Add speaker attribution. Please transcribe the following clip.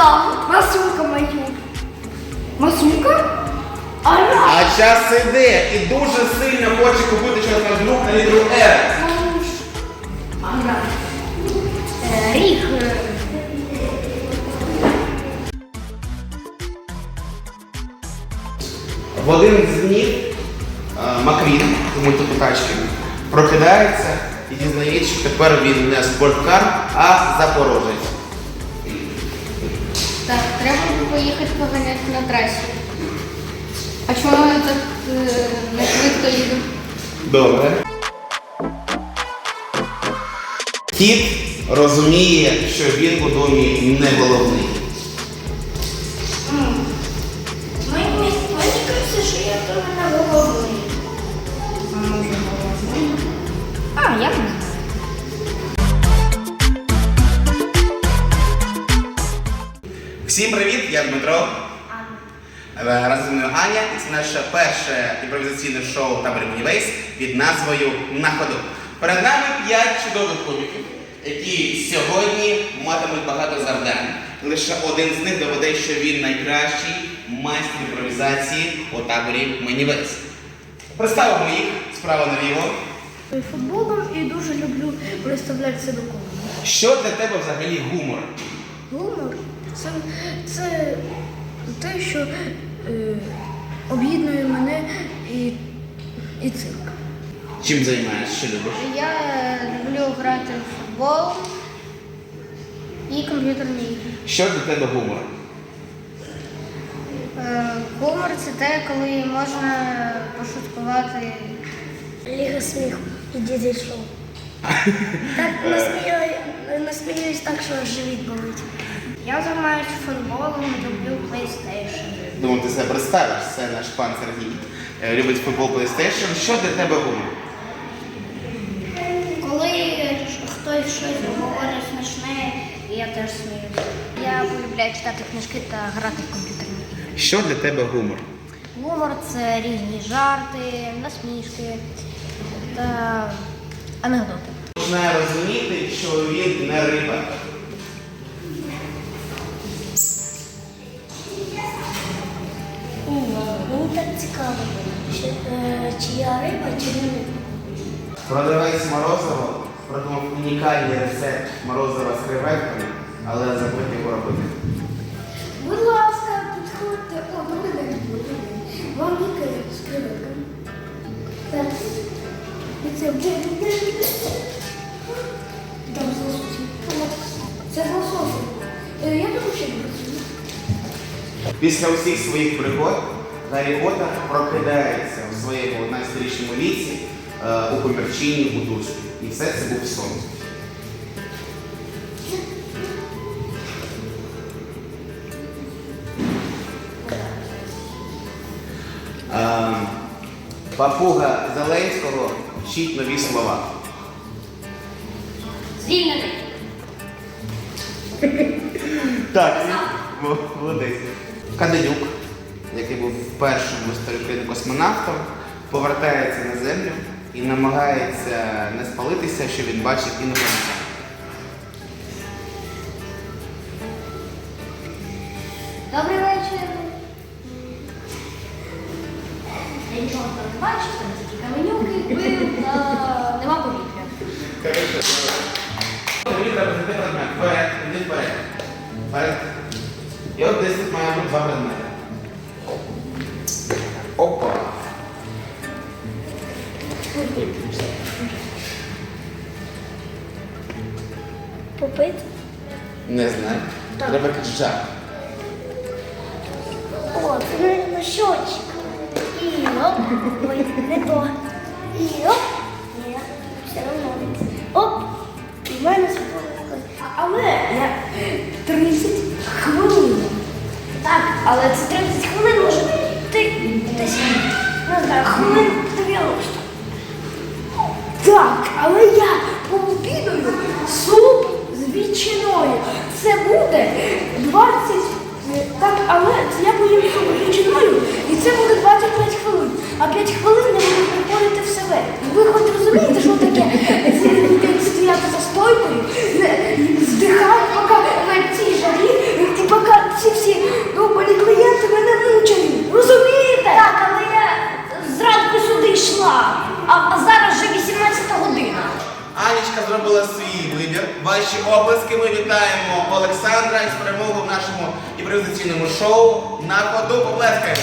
Speaker 1: там, масунка мою. Масунка? Ара.
Speaker 2: А час іде і дуже сильно хоче купити щось на друг на літру Р.
Speaker 1: Е, Ріг. е,
Speaker 2: В один з днів е, тому тут тачки, прокидається і дізнається, що тепер він не спорткар, а запорожець.
Speaker 3: Так, треба поїхати поганяти на трасі. А чому я так е, не швидко їду?
Speaker 2: Добре. Кіт розуміє, що він у домі не головний. Всім привіт, я Дмитро. Е, Разом зі мною Аня, і це наше перше імпровізаційне шоу таборі Мінівейс під назвою На ходу. Перед нами п'ять чудових коміків, які сьогодні матимуть багато завдань. Лише один з них доведе, що він найкращий майстер імпровізації у таборі Мінівейс. Представимо їх справа наліво.
Speaker 1: Футболом і дуже люблю представлятися до кого.
Speaker 2: Що для тебе взагалі гумор?
Speaker 1: Гумор це, це те, що е, об'єднує мене і, і цирк.
Speaker 2: Чим займаєшся? Що любиш?
Speaker 3: Я люблю грати в футбол і комп'ютерні ігри.
Speaker 2: Що для тебе гумор?
Speaker 3: Е, Гумор це те, коли можна пошуткувати.
Speaker 1: Ліга сміху і дідей шоу. Так насміюсь, насміюсь так, що живіт болить.
Speaker 3: Я займаюся футболом, люблю PlayStation.
Speaker 2: Думаю, ти себе представиш, це наш пан Сергій. Е, Любить футбол PlayStation. Що для тебе гумор?
Speaker 3: Коли хтось щось говорить смішне, я теж сміюся. Я полюбляю читати книжки та грати в комп'ютерні ігри.
Speaker 2: Що для тебе гумор?
Speaker 3: Гумор це різні жарти, насмішки та анекдоти.
Speaker 2: Починає розуміти, що він не риба.
Speaker 1: Мені так цікаво, чи, е, чи я риба, чи не риба.
Speaker 2: Продавець Морозова придумав унікальний рецепт Морозова з креветками, але забудь його робити.
Speaker 1: Будь ласка, підходьте. О, добрий день. Добрий день. Вам яке з креветками? Так. І це Там
Speaker 2: Після усіх своїх пригод Гаррі Поттер прокидається в своєму найстарішому віці е, у комірчині Бутузку. І все це був сон. Е, Папуга Зеленського вчить нові слова.
Speaker 3: Звільнений.
Speaker 2: Так, молодець. Каденюк, який був першим стариком-космонавтом, повертається на землю і намагається не спалитися, що він бачить інопланетян.
Speaker 3: Добрий вечір. Я нічого не бачу,
Speaker 1: Попити?
Speaker 2: Не знаю. Треба каджак.
Speaker 1: О, це на щочик. І оп. Ой, не то. І оп. Ні, все одно. Оп. І в мене світло. Але я 30 хвилин. Так, але це 30 хвилин може ти десь, не знаю, хвилин буде 20, е, так, але я поїм ветчиною, і це буде 25 хвилин. А 5 хвилин я буду приходити в себе. Ви хоч розумієте, що таке е, стояти за стойкою, здихати, поки на цій жарі, і поки
Speaker 2: всі ну,
Speaker 1: всі довбані клієнти мене мучать. Розумієте? Так,
Speaker 4: але я зранку сюди
Speaker 1: йшла, а зараз вже 18 година.
Speaker 2: Анічка зробила вибір. Ваші обласки ми вітаємо Олександра із перемогу в нашому імпровізаційному шоу на ходу. Поплескаємо.